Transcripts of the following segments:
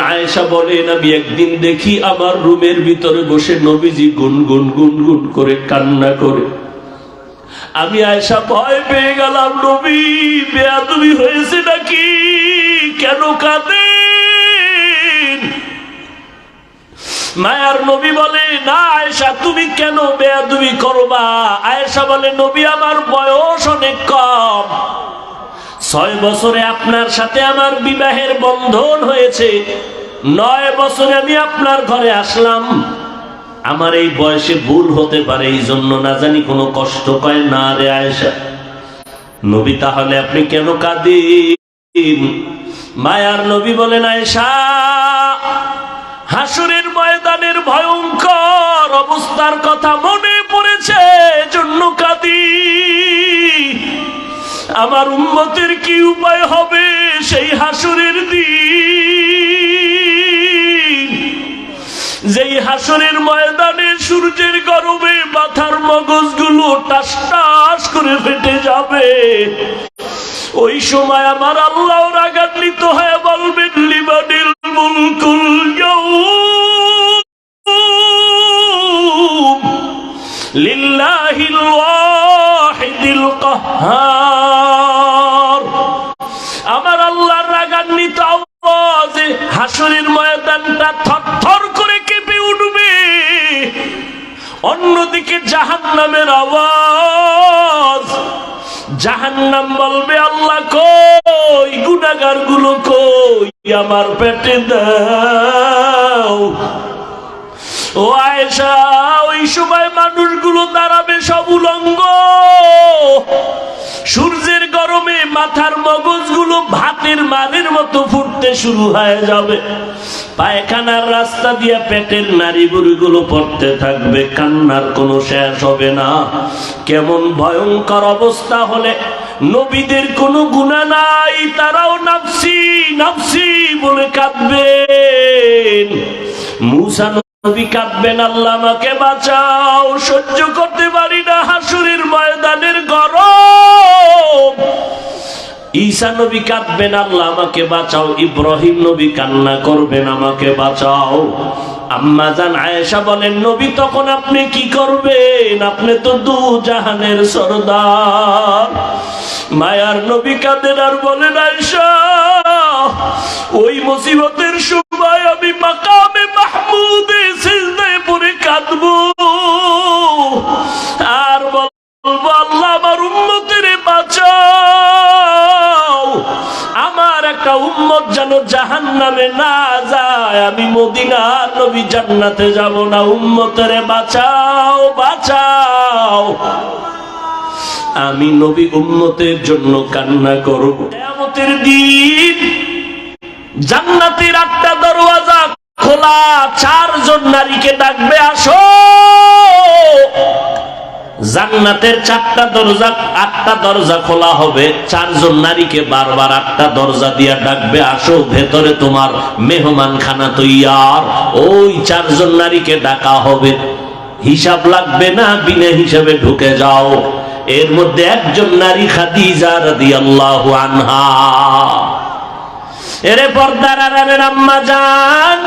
আয়েশা আমি একদিন দেখি আমার রুমের ভিতরে বসে নবীজি করে কান্না করে। আমি আয়েশা ভয় পেয়ে গেলাম, নবী, বেয়াদবি হয়েছে নাকি? কেন কাঁদেন? মায়ার নবী বলে, না আয়েশা, তুমি কেন বেয়াদবি করবা? আয়েশা বলে, নবী, আমার বয়স অনেক কম। ছয় বছরে আপনার সাথে আমার বিবাহের বন্ধন হয়েছে। নয় বছরে আমি আপনার ঘরে আসলাম। আমার এই বয়সে ভুল হতে পারে এই জন্য না জানি কোনো কষ্ট কয় না রে আয়েশা। নবী, তাহলে আপনি কেন কাঁদিন? মায়ার নবী বলেন, আয়েশা, হাসুরের ময়দানের ভয়ঙ্কর অবস্থার কথা মনে পড়েছে। আমার উন্মতের কি উপায় হবে? সেই হাসুরের দিন। যেই হাসরের ময়দানে সূর্যের গরমে মাথার মগজগুলো টাস টাস করে ফেটে যাবে। ওই সময় আমার আল্লাহ রাগান্বিত হয়ে বলবেন, লিবানিল মুলকুল লিল্লাহিল ওয়াহিদিল কাহ্হার হাসরের ময়দানটা থরথর করে কেঁপে উঠবে। অন্যদিকে জাহান নামের আওয়াজ। জাহান্নাম বলবে, আল্লাহ কই গুনাগারগুলো কই? আমার পেটে দাও। ও আয়েশা, ওই সময় মানুষগুলো দাঁড়াবে সব উলঙ্গ। সূর্যের গরমে মাথার মগজগুলো ভাতের মানের মতো ফুটতে শুরু হয়ে যাবে। পায়খানার রাস্তা দিয়ে পেটের নারী গুলো পড়তে থাকবে, কান্নার কোনো শেষ হবে না। কেমন ভয়ঙ্কর অবস্থা হলে নবীদের কোনো গুণা নাই, তারাও নাফসি নাফসি বলে কাঁদবেন। মুসা নবী ইব্রাহিম নবী কান্না করবেন, আমাকে বাঁচাও। আম্মা জান আয়েশা বলেন, নবী, তখন আপনি কি করবেন? আপনি তো দু জাহানের সরদার। মায়ার নবী কাঁদেন আর বলেন, আয়েশা, ওই মুসিবতের সময় আমি মাকামে মাহমুদে সিজদায় পড়ে কাঁদবো। আর বলব, আল্লাহ আমার উম্মতের বাঁচাও। আমার একটা উম্মত যেন জাহান নামে না যায়। আমি মদিনা নবী, জান্নাতে যাব না। উম্মতের বাঁচাও বাঁচাও। আমি নবী উম্মতের জন্য কান্না করব। কেয়ামতের দিন জান্নাতের আটটা দরওয়াজা খোলা, চারজন নারীকে ডাকবে, আসো। জান্নাতের চারটা দরজা, আটটা দরজা খোলা হবে। চারজন নারীকে বারবার আটটা দরজা দিয়া ডাকবে, আসো, ভেতরে তোমার মেহমান খানা তৈয়ার। ওই চারজন নারীকে ডাকা হবে। হিসাব লাগবে না, বিনা হিসাবে ঢুকে যাও। এর মধ্যে একজন নারী খাদিজা রাদিয়াল্লাহু আনহা। এরে পর্দার আম্মা যান।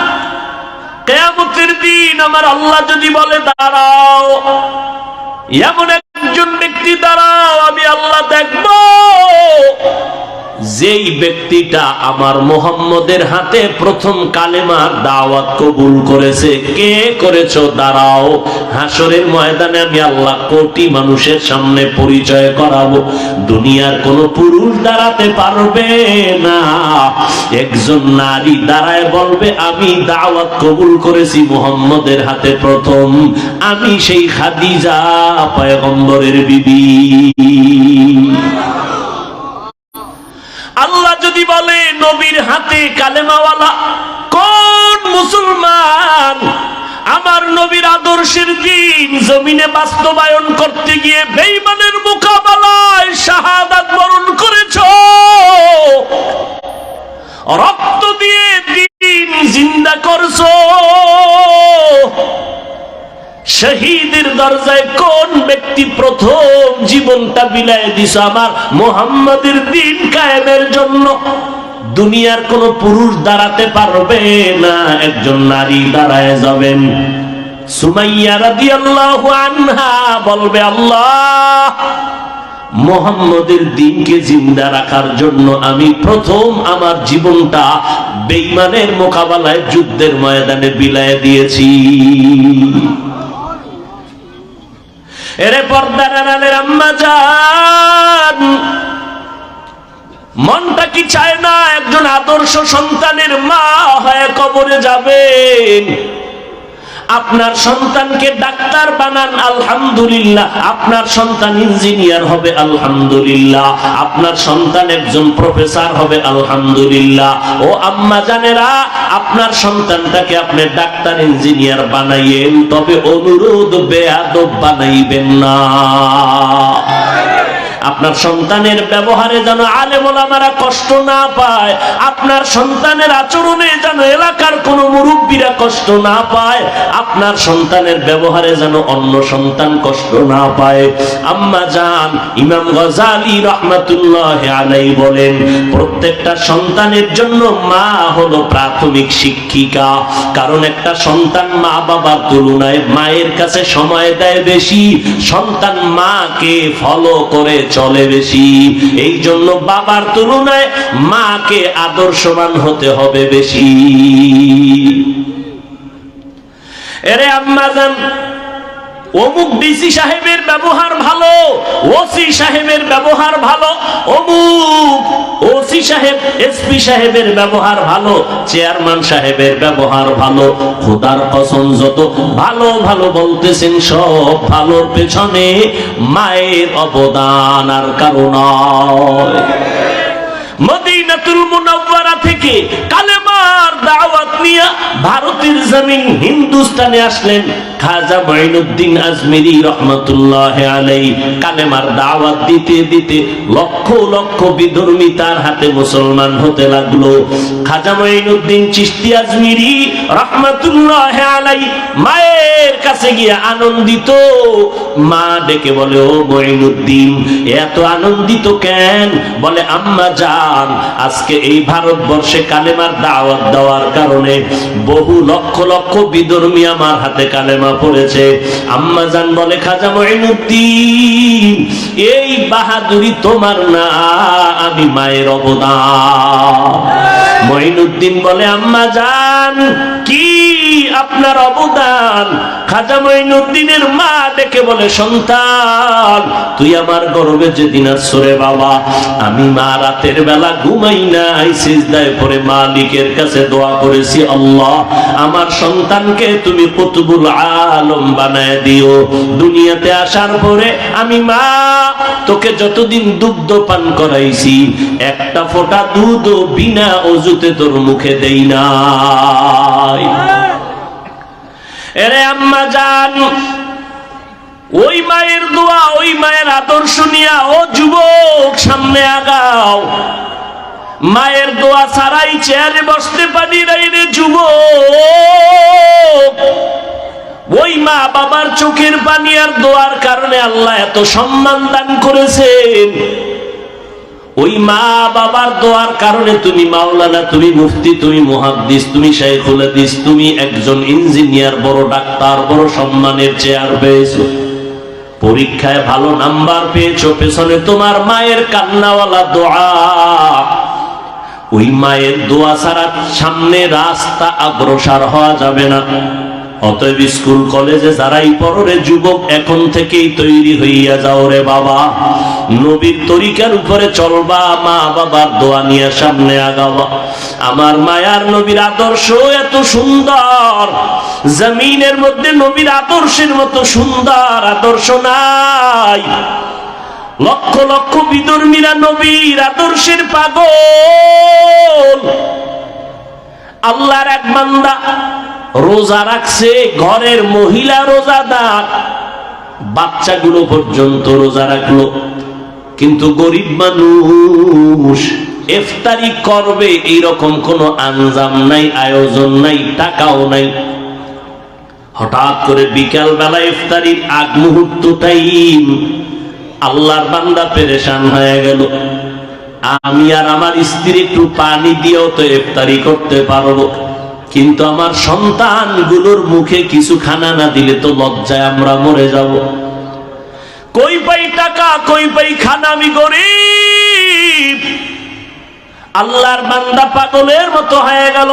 কেয়ামতের দিন আমার আল্লাহ যদি বলে, দাঁড়াও, এমন একজন ব্যক্তি দাঁড়াও, আমি আল্লাহ দেখব। যেই ব্যক্তিটা আমার মোহাম্মদের হাতে প্রথম কালেমার দাওয়াত কবুল করেছে, কে করেছ? দাঁড়াও হাসরের ময়দানে আমি আল্লাহ কোটি মানুষের সামনে পরিচয় করাবো। দুনিয়ার কোন পুরুষ দাঁড়াতে পারবে না। একজন নারী দাঁড়ায় বলবে, আমি দাওয়াত কবুল করেছি মোহাম্মদের হাতে প্রথম। আমি সেই খাদিজা, পয়গম্বরের বিবি। আল্লাহ যদি বলে, নবীর হাতে কালেমাওয়ালা কোন মুসলমান আমার নবীর আদর্শের দিন জমিনে বাস্তবায়ন করতে গিয়ে বেইমানের মোকাবেলায় শাহাদাত বরণ করেছ? রক্ত দিয়ে দিন জিন্দা করছ। শহীদের দরজায় কোন ব্যক্তি প্রথম জীবনটা বিলায় দিস আমার মোহাম্মদের দিন কায়েমের জন্য দুনিয়ার কোন পুরুষ দাঁড়াতে পারবে না, একজন নারী দাঁড়ায় যাবেন। সুমাইয়া রাদিয়াল্লাহু আনহা বলবে, আল্লাহ, মোহাম্মদের দিনকে জিন্দা রাখার জন্য আমি প্রথম আমার জীবনটা বেইমানের মোকাবেলায় যুদ্ধের ময়দানে বিলায় দিয়েছি। এরে পর্দার আড়ালের আম্মা যান মনটা কি চায় না একজন আদর্শ সন্তানের মা হয়ে কবরে যাবেন? আপনার সন্তানকে ডাক্তার বানান, আলহামদুলিল্লাহ। আপনার সন্তান ইঞ্জিনিয়ার হবে, আলহামদুলিল্লাহ। আপনার সন্তান একজন প্রফেসর হবে, আলহামদুলিল্লাহ। ও আম্মা জানেরা, আপনার সন্তানটাকে আপনি ডাক্তার, ইঞ্জিনিয়ার বানাইয়েন, তবে অনুরোধ, বেয়াদব বানাইবেন না। আপনার সন্তানের ব্যবহারে যেন আলেমারা কষ্ট না পায়, আপনার সন্তানের আচরণে যেন এলাকার কোন মুরব্বীরা কষ্ট না পায়, আপনার সন্তানের ব্যবহারে যেন অন্য সন্তান কষ্ট না পায়। আম্মা জান, ইমাম গজালি রহমাতুল্লাহ আলাই বলেন, প্রত্যেকটা সন্তানের জন্য মা হলো প্রাথমিক শিক্ষিকা, কারণ একটা সন্তান মা বাবার তুলনায় মায়ের কাছে সময় দেয় বেশি, সন্তান মাকে ফলো করে চলে বেশি। এই জন্য বাবার তুলনায় মাকে আদর্শবান হতে হবে বেশি। এরে আম্মা জান অমুক ডিসি সাহেবের ব্যবহার ভালো, ওসি সাহেবের ব্যবহার ভালো, অমুক ওসি সাহেব, এসপি সাহেবের ব্যবহার ভালো, চেয়ারম্যান সাহেবের ব্যবহার ভালো, খোদার কসম যত ভালো ভালো বলতেছেন, সব ভালোর পেছনে মায়ের অবদান আর কারণ মদিনাতুল মুনাওয়ারা থেকে কালেমার দাওয়াত নিয়ে ভারতের জমিন হিন্দুস্তানে আসলেন। খাজা মাইনুদ্দিন আজমিরি রহমতুল্লাহ আলাই কালেমার দাওয়াত দিতে দিতে লক্ষ লক্ষ বিধর্মী তার হাতে মুসলমান হতে লাগল। খাজা মাইনুদ্দিন চিশতি আজমিরি রহমতুল্লাহ আলাই মায়ের কাছে গিয়ে আনন্দিত। মা ডেকে বলে, ও মঈনুদ্দিন, এত আনন্দিত কেন? বলে, আম্মা যান আজকে এই ভারতবর্ষে কালেমার দাওয়াত দেওয়ার কারণে বহু লক্ষ লক্ষ বিধর্মী আমার হাতে কালেমা পড়েছে। আম্মা যান বলে, খাজা মঈনুদ্দিন, এই বাহাদুরি তোমার না, আমি মায়ের অবদান। মঈনুদ্দিন বলে, আম্মা যান কি আপনার অবদান। খাজা মঈনুদ্দিনের মা ডেকে বলে, সন্তান, তুই আমার গর্বে যেদিন আসরে বাবা। আমি মা রাতের বেলা ঘুমাই নাই, সিজদায় পরে মালিকের কাছে দোয়া করেছি, আল্লাহ, আমার সন্তানকে তুমি কুতুবুল আলম বানায় দিও। দুনিয়াতে আসার পরে আমি মা, তোকে যতদিন দুগ্ধ পান করাইছি, একটা ফোঁটা দুধ বিনা অজুতে তোর মুখে দেই নাই। এরে আম্মা জান, ওই মায়ের দোয়া, ওই মায়ের আদর্শ নিয়া, ও যুবক, সামনে আগাও। মায়ের দোয়া ছাড়াই চেয়ারে বসতে পারি নাই রে যুবক। ওই মা বাবার চোখের পানি আর দোয়ার কারণে আল্লাহ এত সম্মান দান করেছেন। ওই মা বাবার দোয়ার কারণে তুমি মাওলানা, তুমি মুফতি, তুমি মুহাদ্দিস, তুমি শাইখুল তুমি একজন ইঞ্জিনিয়ার, বড় ডাক্তার, বড় সম্মানের চেয়ার পেয়েছ। পরীক্ষায় ভালো নাম্বার পেয়েছ, পেছনে তোমার মায়ের কান্নাওয়ালা দোয়া। ওই মায়ের দোয়া ছাড়া সামনে রাস্তা অগ্রসর হওয়া যাবে না। অতএব স্কুল, কলেজে যারাই পড়রে যুবক, এখন থেকেই তৈরি হইয়া যাও রে বাবা। নবীর তরিকার উপরে চলবা, মা বাবার দোয়া নিয়ে সামনে আগাবা আমার মায়ার নবীর আদর্শ এত সুন্দর, জমিনের মধ্যে নবীর আদর্শের মতো সুন্দর আদর্শ নাই। লক্ষ লক্ষ বিদর্মীরা নবীর আদর্শের পাগল। আল্লাহর এক বান্দা রোজা রাখছে, ঘরের মহিলা রোজাদার। বাচ্চাগুলো পর্যন্ত রোজা রাখল। কিন্তু গরিব মানুষ এফতারি করবে, এইরকম কোনো আঞ্জাম নাই, আয়োজন নাই, টাকাও নাই। হঠাৎ করে বিকাল বেলা ইফতারির আগ মুহূর্ত টাইম আল্লাহর বান্দা পেরেশান হয়ে গেল। আমি আর আমার স্ত্রী একটু পানি দিয়েও তো ইফতারি করতে পারব। কিন্তু আমার সন্তানগুলোর মুখে কিছু খানা না দিলে তো লজ্জায় আমরা মরে যাব। কই পাই টাকা, কই পাই খানা, আমি গরিব। আল্লাহর বান্দা পাগলের মতো হয়ে গেল।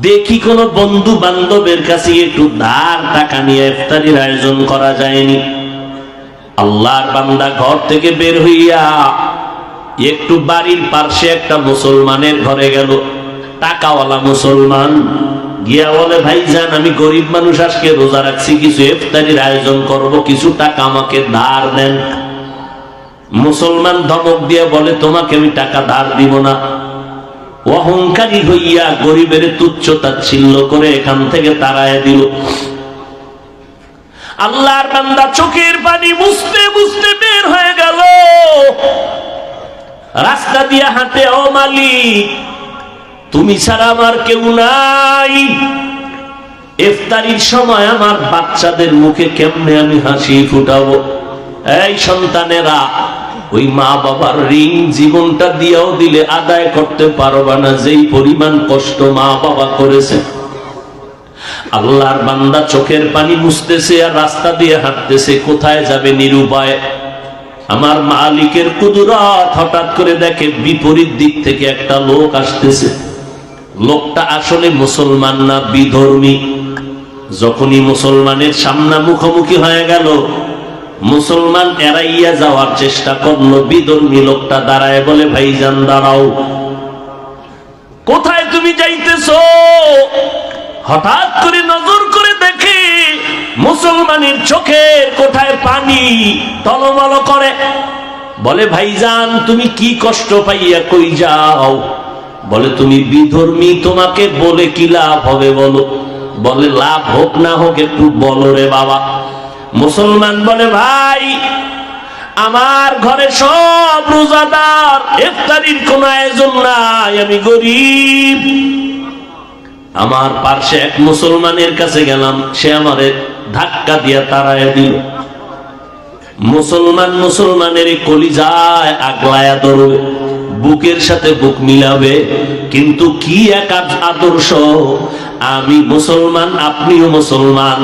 দেখি কোন বন্ধু বান্ধবের কাছে একটু ধার টাকা নিয়ে ইফতারির আয়োজন করা যায়নি। আল্লাহর বান্দা ঘর থেকে বের হইয়া একটু বাড়ির পার্শ্বে একটা মুসলমানের ঘরে গেল। টাকাওয়ালা মুসলমান। গিয়া বলে ভাই যান আমি গরিব মানুষ, আজকে রোজা রাখছি, কিছু ইফতারির আয়োজন করব, কিছু টাকা আমাকে ধার দেন। মুসলমান ধমক দিয়ে বলে, তোমাকে আমি টাকা ধার দিব না। অহংকারী হইয়া গরিবের তুচ্ছ তাচ্ছিল্য করে এখান থেকে তাড়ায় দিল। আল্লাহর বান্দা চোখের পানি বুঝতে বুঝতে বের হয়ে গেল। রাস্তা দিয়ে হাঁটে, ও মালিক তুমি ছাড়া আমার কেউ নাই। ইফতারির সময় আমার বাচ্চাদের মুখে কেমনে আমি হাসি ফুটাবো? এই সন্তানেরা, ওই মা বাবার ঋণ জীবনটা দিয়েও দিলে আদায় করতে পারবা না, যেই পরিমাণ কষ্ট মা বাবা করেছে। আল্লাহর বান্দা চোখের পানি মুছতেছে আর রাস্তা দিয়ে হাঁটতেছে, কোথায় যাবে নিরুপায়? আমার মালিকের কুদুরাত হঠাৎ করে দেখে বিপরীত দিক থেকে একটা লোক আসতেছে। লোকটা আসলে মুসলমান না বিধর্মী? যখনই মুসলমানের সামনা মুখোমুখি হয়ে গেল, মুসলমান এড়াইয়া যাওয়ার চেষ্টা করল, বিধর্মী লোকটা দাঁড়ায় বলে, ভাইজান, দাঁড়াও। কোথায় তুমি যাইতেছ? হঠাৎ করে নজর করে দেখে মুসলমানের চোখের কোঠায় পানি টলমল করে। বলে, ভাইজান, তুমি কি কষ্ট পাইয়া কই যাও? বলে, তুমি বিধর্মী, তোমাকে বলে কি লাভ হবে বলো? বলে, লাভ হোক না হোক, একটু বলো রে বাবা। মুসলমান বলে, ভাই, আমার ঘরে সব রোজাদার, ইফতারির কোন আয়োজন নাই, আমি গরিব। আমার পার্শ্বে এক মুসলমানের কাছে গেলাম, সে আমারে ধাক্কা দিয়া তাড়াইয়া দিল। মুসলমান মুসলমানের কলিজায় আগলায়া ধরবে। বুকের সাথে বুক মিলাবে, কিন্তু কি এক আদর্শ? আমি মুসলমান, আপনিও মুসলমান।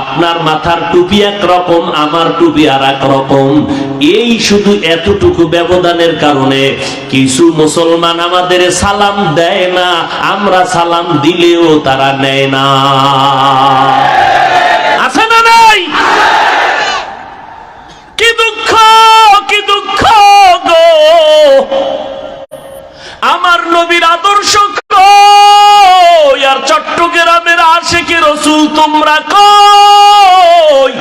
আপনার মাথার টুপি এক রকম আমার টুপি আর এক রকম এই শুধু এতটুকু ব্যবধানের কারণে কিছু মুসলমান আমাদের সালাম দেয় না, আমরা সালাম দিলেও তারা নেয় না। আমার নবীর আদর্শ আর চট্টগ্রামের আশেকে রসুল তোমরা কই?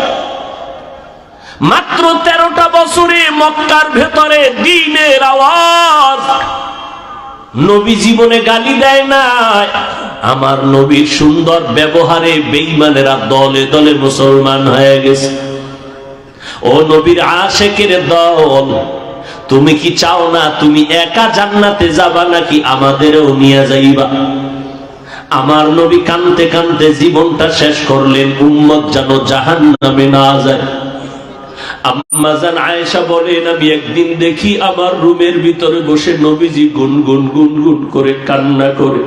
মাত্র তেরোটা বছরে মক্কার ভেতরে দিনের আওয়াজ। নবী জীবনে গালি দেয় না। আমার নবীর সুন্দর ব্যবহারে বেইমানেরা দলে দলে মুসলমান হয়ে গেছে। ও নবীর আশেকের দল তুমি কি চাও না তুমি একা জান্নাতে যাবা নাকি আমাদেরও নিয়ে যাইবা? আমার নবী কানতে কানতে জীবনটা শেষ করলেন, উম্মত যেন জাহান নামে না যায়। আমি একদিন দেখি আমার রুমের ভিতরে বসে নবীজি করে কান্না করে।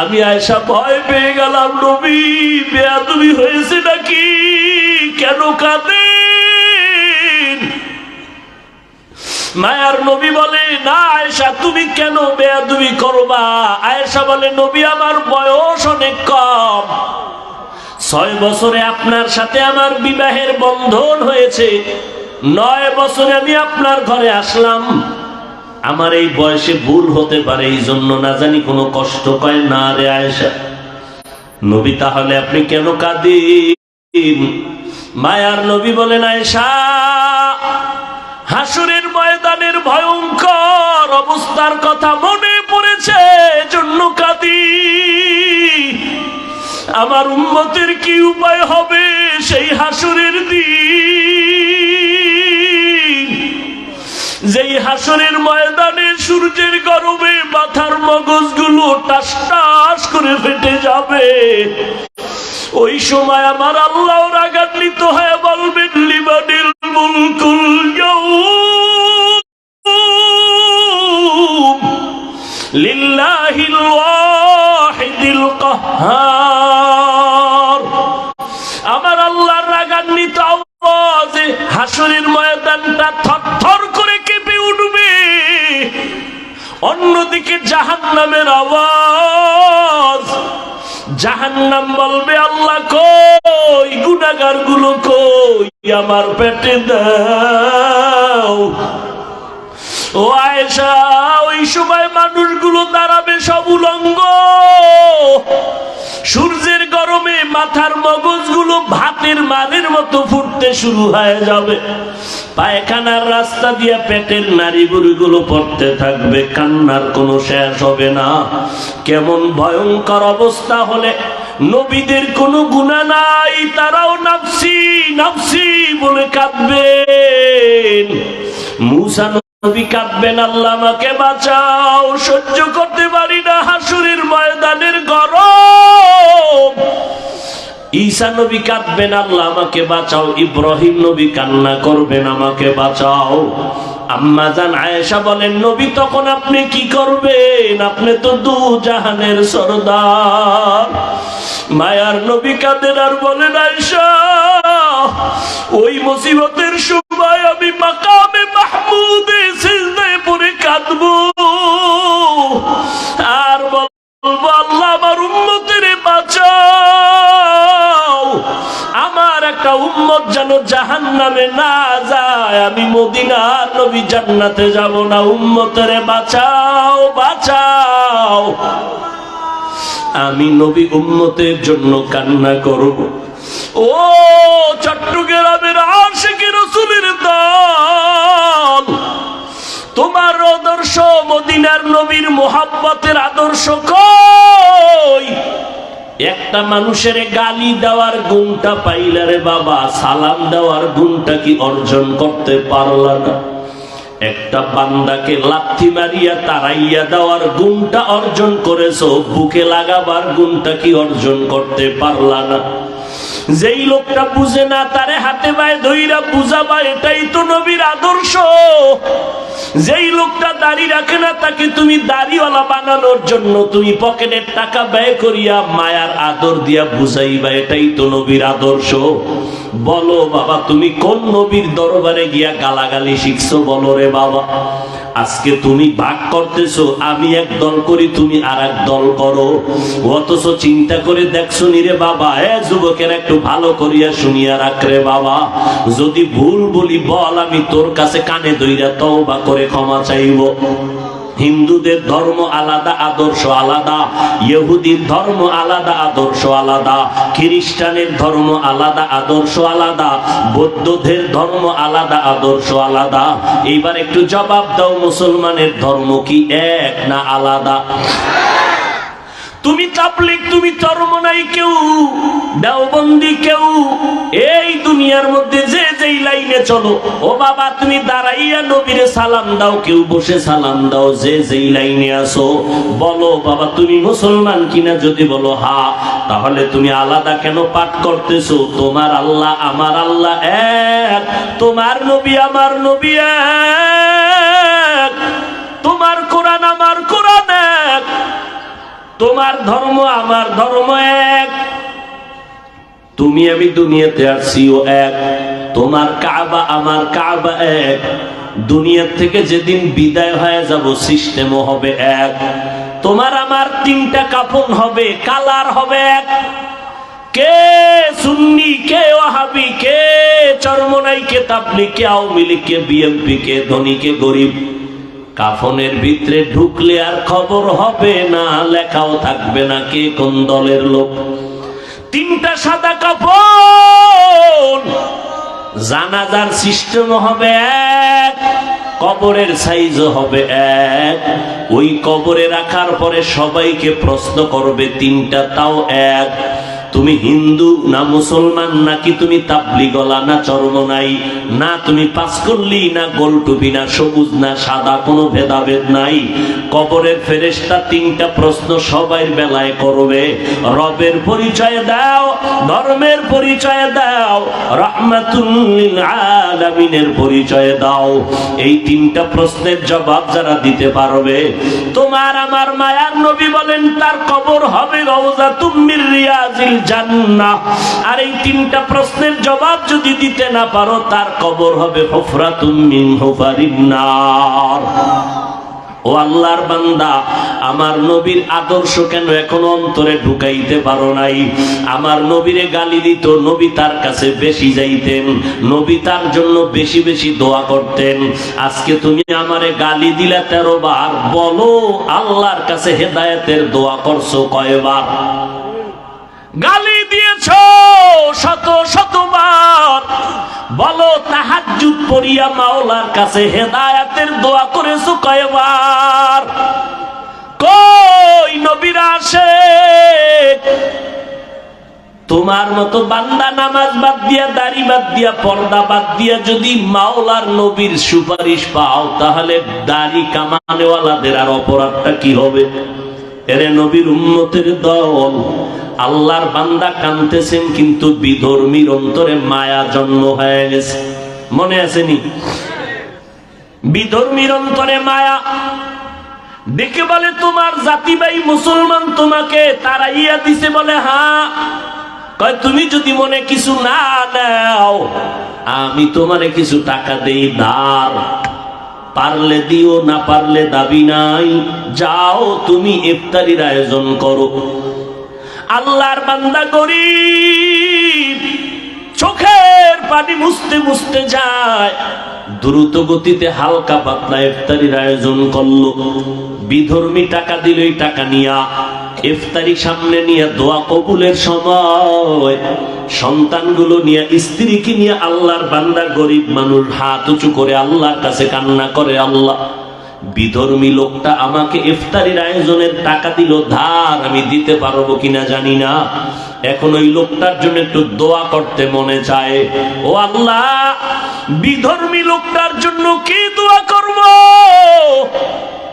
আমি আয়েশা ভয় পেয়ে গেলাম, নবী হয়েছে নাকি? কেন কাঁদেন মায়ার নবী বলে, না আয়েশা, তুমি কেন বেয়াদবি করবা? আয়েশা বলে, নবী আমার বয়স অনেক কম। ছয় বছরে আপনার সাথে আমার বিবাহের বন্ধন হয়েছে। নয় বছরে আমি আপনার ঘরে আসলাম। আমার এই বয়সে ভুল হতে পারে এই জন্য না জানি কোনো কষ্ট পায় না রে আয়েশা। নবী, তাহলে আপনি কেন কাঁদিন? মায়ার নবী বলেন, আয়েশা হাসুরের ময়দানের ভয়ঙ্কর অবস্থার কথা মনে পড়েছে জন্য কাঁদি আমার উন্মতের কি উপায় হবে সেই হাসুরের দিন? যেই হাসুরের ময়দানে সূর্যের গরমে মাথার মগজগুলো টাস টাস করে ফেটে যাবে। ওই সময় আমার আল্লাহ রাগান্বিত হয়ে বলবেন, লিবানিল ملك اليوم لله الواحد القهار আমার আল্লাহর রাগান্বিত আওয়াজে হাসরের ময়দানটা থরথর করে কেঁপে উঠবে। অন্যদিকে জাহান্নামের আওয়াজ। জাহান্নাম বলবে আল্লাহ কই? গুনাগারগুলো কই? আমার পেটে দাও। ও আয়েশা, ওই সময় মানুষগুলো দাঁড়াবে সব উলঙ্গ। সূর্যের গরমে মাথার মগজগুলো ভাতের মানের মতো ফুটতে শুরু হয়ে যাবে। পায়খানার রাস্তা দিয়ে পেটের নারী গুলো পড়তে থাকবে, কান্নার কোনো শেষ হবে না। কেমন ভয়ঙ্কর অবস্থা হলে নবীদের কোনো গুণা নাই, তারাও নাফসি নাফসি বলে কাঁদবেন। মুসা নবী কাঁদবেন আল্লাহ আমাকে বাঁচাও। সহ্য করতে পারি না হাসুরের ময়দানের গরম। ঈসা নবী কাঁদবেন, আল্লাহ আমাকে বাঁচাও। ইব্রাহিম নবী কান্না করবেন, আমাকে বাঁচাও। আম্মা জান আয়েশা বলেন, নবী, তখন আপনি কি করবেন? আপনি তো দু জাহানের মায়ার নবী কাঁদেন আর বলেন, আয়েশা, ওই মুসিবতের সময় আমি মাকামে মাহমুদে সিজদায় জাহান নামে না যায়, আমি মদিনার নবী জান্নাতে যাব না। উম্মতের বাঁচাও বাঁচাও। আমি নবী উম্মতের জন্য কান্না করব। ও চট্টগ্রামের আশেকি রসুলের দল, তোমার আদর্শ মদিনার নবীর মোহাব্বতের আদর্শ কই? একটা মানুষের গালি দেওয়ার গুণটা পাইলারে বাবা, সালাম দেওয়ার গুণটা কি অর্জন করতে পারলা না? একটা বান্দাকে লাথি মারিয়া তারাইয়া দেওয়ার গুণটা অর্জন করেছ, বুকে লাগাবার গুণটা কি অর্জন করতে পারলা না? যেই লোকটা বুঝে না, তারে হাতে পায়ে ধইরা বুঝাবা, এটাই তো নবীর আদর্শ। যেই লোকটা দাড়ি রাখে না, তাকে তুমি দাড়িওয়ালা বানানোর জন্য তুমি পকেটের টাকা ব্যয় করিয়া মায়ার আদর দিয়া বুঝাইবা, এটাই তো নবীর আদর্শ। বলো বাবা, তুমি কোন নবীর দরবারে গিয়া গালাগালি শিখছো? বলো রে বাবা। আজকে তুমি ভাগ করতেছো, আমি এক দল করি, তুমি আর এক দল করো। অথচ চিন্তা করে দেখছ নি রে বাবা, এ যুবকের একটু ভালো করিয়া শুনিয়া রাখ রে বাবা। যদি ভুল বলি বল, আমি তোর কাছে কানে দইরা তওবা করে ক্ষমা চাইব। হিন্দুদের ধর্ম আলাদা, আদর্শ আলাদা, ইহুদির ধর্ম আলাদা, আদর্শ আলাদা, খ্রিস্টানের ধর্ম আলাদা, আদর্শ আলাদা, বৌদ্ধদের ধর্ম আলাদা, আদর্শ আলাদা। এইবার একটু জবাব দাও, মুসলমানের ধর্ম কি এক না আলাদা? তুমি তাবলিক তুমি চরমনাই কেউ, দেওবন্দি কেউ, এই দুনিয়ার মধ্যে যে যেই লাইনে চলো, ও বাবা, তুমি দাঁড়াইয়া নবীরে সালাম দাও, কেউ বসে সালাম দাও, যে যেই লাইনে আসো, বলো, বাবা, তুমি মুসলমান কিনা যদি বলো, হা, তাহলে তুমি আলাদা কেন পাঠ করতেছো? তোমার আল্লাহ, আমার আল্লাহ এক, তোমার নবী, আমার নবী এক। তোমার ধর্ম আমার ধর্ম এক। তুমি আমি দুনিয়াতে আসছি ও এক। তোমার কাবা আমার কাবা এক। দুনিয়ার থেকে যেদিন বিদায় হয়ে যাব, সিস্টেমও হবে এক। তোমার আমার তিনটা কাপন হবে, কালার হবে এক। কে সুন্নি, কে ওয়াহাবি, কে চরমনাই, কে তাবলি কে আওয়ামী লীগ, কে বিএনপি, কে ধনী, কে গরিব। কাফনের ভিতরে ঢুকলে আর খবর হবে না, লেখাও থাকবে না কে কোন দলের লোক। তিনটা সাদা কাপন জানাজার সিস্টেম হবে এক, কবরের সাইজ হবে এক। ওই কবরে রাখার পরে সবাইকে প্রশ্ন করবে, তিনটা তাও এক। তুমি হিন্দু, না মুসলমান, নাকি তুমি তাবলি গলা, না চর্ম নাই? না তুমি পাস করলি, না গোল টুপি, না সবুজ, না সাদা, কোনো ভেদাভেদ নাই? কবরের ফেরেশতা তিনটা প্রশ্ন সবাই বেলায় করবে। রবের পরিচয় দাও, ধর্মের পরিচয় দাও আলামিনের পরিচয় দাও। এই তিনটা প্রশ্নের জবাব যারা দিতে পারবে, তোমার আমার মায়ার নবী বলেন, তার কবর হবে রওজা তুমির রিয়াজিল জান্নাহ। আর এই তিনটা প্রশ্নের জবাব যদি দিতে না পারো, তার কবর হবে হুফরাতুম মিন ও আল্লাহর বান্দা, আমার নবীর আদর্শ কেন এখনও অন্তরে ঢুকাইতে পারো নাই? আমার নবীরে গালি দিত, নবী তার কাছে বেশি যাইতেন, নবী তার জন্য বেশি বেশি দোয়া করতেন। আজকে তুমি আমারে গালি দিলে তেরো বার, বলো আল্লাহর কাছে হেদায়েতের দোয়া করছ কয়বার? গালি দিয়েছ শত শতবার। বলো, তাহাজ্জুদ পড়িয়া মাওলার কাছে হেদায়াতের দোয়া করেছ কয়বার? কই নবীরা আসে তোমার মতো বান্দা নামাজ বাদ দিয়া, দাড়ি বাদ দিয়া, পর্দা বাদ দিয়া যদি মাওলার নবীর সুপারিশ পাও, তাহলে দাড়ি কামানেওয়ালাদের আর অপরাধটা কি হবে? এরে নবীর উন্নতের দল। আল্লাহর বান্দা কানতেছেন, কিন্তু বিধর্মীর অন্তরে মায়া জন্ম হয়ে গেছে। মনে আসেনি বিধর্মীর অন্তরে মায়া। দেখে বলে, তোমার জাতি ভাই মুসলমান তোমাকে তারা ইয়া দিছে বলে হ্যাঁ কয় তুমি যদি মনে কিছু না নাও আমি তোমারে কিছু টাকা দেই, দাঁড়। পারলে দিও, না পারলে দাবি নাই। যাও, তুমি ইফতারির আয়োজন করো। আল্লাহর বান্দা করি চোখের পানি মুছতে মুছতে যায়। দ্রুত গতিতে হালকা পাতলা ইফতারির আয়োজন করল। বিধর্মী টাকা দিল টাকা নিয়া, ইফতারি সামনে নিয়ে দোয়া কবুলের সময়। সন্তানগুলো নিয়ে, স্ত্রীকে নিয়ে আল্লাহর বান্দা গরিব মানুষ, হাত উঁচু করে আল্লাহর কাছে কান্না করে আল্লাহ। বিধর্মী লোকটা আমাকে ইফতারির আয়োজনের টাকা দিল, ধার আমি দিতে পারব কিনা জানি না। এখন ওই লোকটার জন্য একটু দোয়া করতে মনে চায়। ও আল্লাহ, বিধর্মী লোকটার জন্য কি দোয়া করব?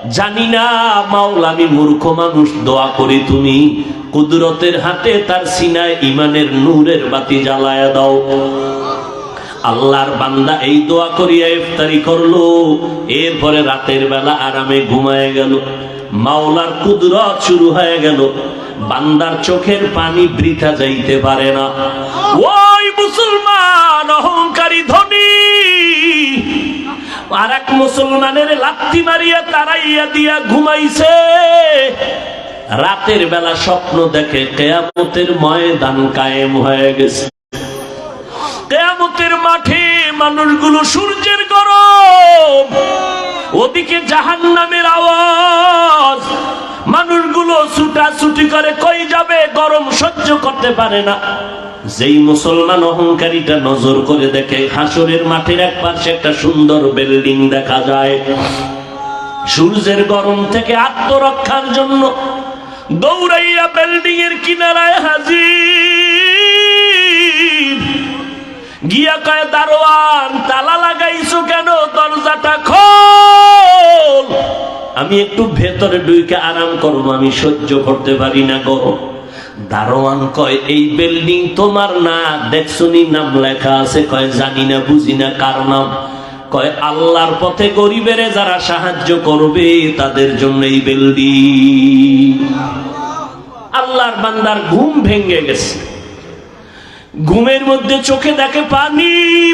জানি না, মাওলা, আমি মূর্খ মানুষ, দোয়া করি তুমি। কুদরতের হাতে তার সিনায় ইমানের নূরের বাতি জ্বালায়া দাও। আল্লাহর বান্দা এই দোয়া করিয়া ইফতারি করল। এরপরে রাতের বেলা আরামে ঘুমায় গেল। মাওলার কুদরত শুরু হয়ে গেল। বান্দার চোখের পানি বৃথা যাইতে পারে না। ওই মুসলমান, অহংকারী ধনী! আর এক মুসলমানের লাত্তি মারিয়া তারাইয়া দিয়া ঘুমাইছে। রাতের বেলা স্বপ্ন দেখে কেয়ামতের ময়দান কায়েম হয়ে গেছে। কেয়ামতের মাঠে মানুষগুলো সূর্যের গরম। ওদিকে জাহান নামের আওয়াজ। মানুষগুলো ছুটাছুটি করে কই যাবে? গরম সহ্য করতে পারে না। যেই মুসলমান অহংকারীটা নজর করে দেখে, হাসরের মাঠের এক পাশে একটা সুন্দর বিল্ডিং দেখা যায়। সূর্যের গরম থেকে আত্মরক্ষার জন্য দৌড়াইয়া বিল্ডিং এর কিনারায় হাজির। গিয়া কয়, দারোয়ান, তালা লাগাইছো কেন? দরজাটা খোল। আমি একটু ভেতরে ডুইকে আরাম করব, আমি সহ্য করতে পারি না গরম দারোয়ান কয়, এই বিল্ডিং তোমার না? দেখছনি নাম লেখা আছে, কয়, জানি না, বুঝি না, কার নাম? কয়, আল্লাহর পথে গরিবের যারা সাহায্য করবে, তাদের জন্য এই বিল্ডিং। আল্লাহর বান্দার ঘুম ভেঙে গেছে। ঘুমের মধ্যে চোখে দেখে পানি,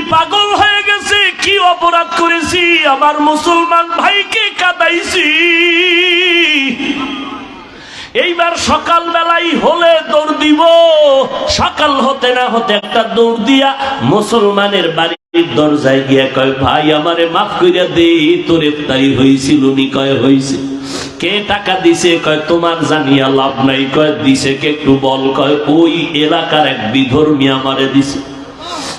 পাগল হয়ে গেছে, কি অপরাধ করেছি? আমার মুসলমান ভাইকে কাদাইছি। এইবার সকাল বেলাই হলে দৌড় দিব। সকাল হতে না হতে একটা দৌড় দিয়া মুসলমানের বাড়ির দরজায় গিয়া কয়, ভাই, আমারে মাফ করিয়া দে, তোর ইফতারি হইছিল নি, কয়, হইছে। কে টাকা দিছে? কয়, তোমার জানিয়া লাভ নাই। কয়, দিছে কে? একটু বল, কয়, ওই এলাকার এক বিধর্মী আমারে দিছে।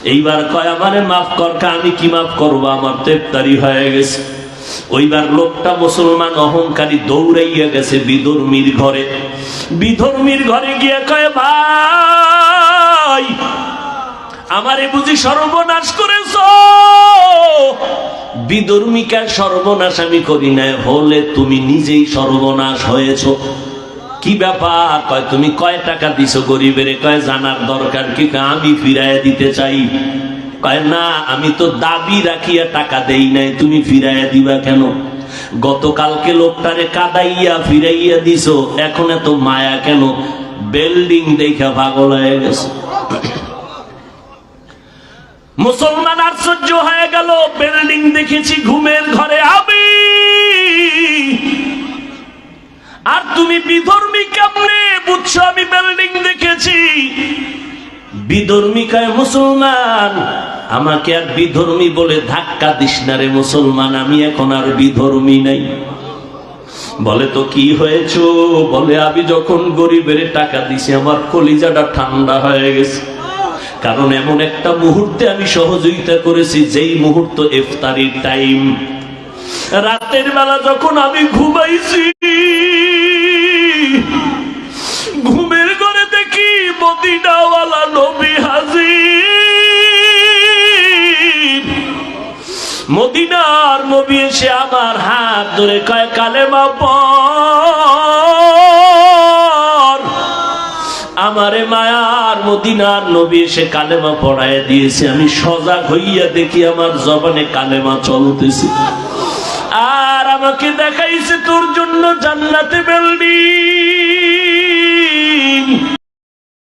এইবার কয়, আমারে মাফ কর আমি কি মাফ করব? আমার তো ইফতারি হয়ে গেছে। ওইবার লোকটা মুসলমান অহংকারী দৌড়াইয়া গেছে বিধর্মীর ঘরে। বিধর্মীর ঘরে গিয়ে কয়, ভাই আমারে বুঝি সর্বনাশ করেছ? বিধর্মিকার সর্বনাশ আমি করি নাই, হলে তুমি নিজেই সর্বনাশ হয়েছ। কি ব্যাপার? কয়, তুমি কয় টাকা দিছো গরিবের? কয়, জানার দরকার কি? আমি ফিরাইয়া দিতে চাই। কয়, না, আমি তো দাবি রাখিয়া টাকা দেই নাই, তুমি ফিরাইয়া দিবা কেন? গতকালকে লোকটারে কাদাইয়া ফিরাইয়া দিছো, এখন এত মায়া কেন? বিল্ডিং দেখা পাগল হয়ে গেছে। মুসলমান আশ্চর্য হয়ে গেল। বিল্ডিং দেখেছি ঘুমের ঘরে আমি। আর তুমি বিধর্মী কেমনে? বুঝছ, আমি বিল্ডিং দেখেছি। বিধর্মিকায় মুসলমান, আমাকে আর বিধর্মী বলে ধাক্কা দিস না রে মুসলমান, আমি এখন আর বিধর্মী নাই। বলে, তো কি হয়েছো? বলে, আমি যখন গরিবের টাকা দিছি, আমার কলিজাটা ঠান্ডা হয়ে গেছে। কারণ এমন একটা মুহূর্তে আমি সহযোগিতা করেছি, যেই মুহূর্ত ইফতারির টাইম রাতের বেলা যখন আমি ঘুমাইছি, ঘুমের ঘরে দেখি মদিনাওয়ালা নবী হাজির। মদিনার নবী এসে আমার হাত ধরে কয়, কালেমা পর আমারে মায়ার মদিনার নবী এসে কালেমা পড়ায় দিয়েছে। আমি সজাগ হইয়া দেখি আমার জবানে কালেমা চলতেছে। আর আমাকে দেখাইছে তোর জন্য জান্নাতে বিল্ডিং।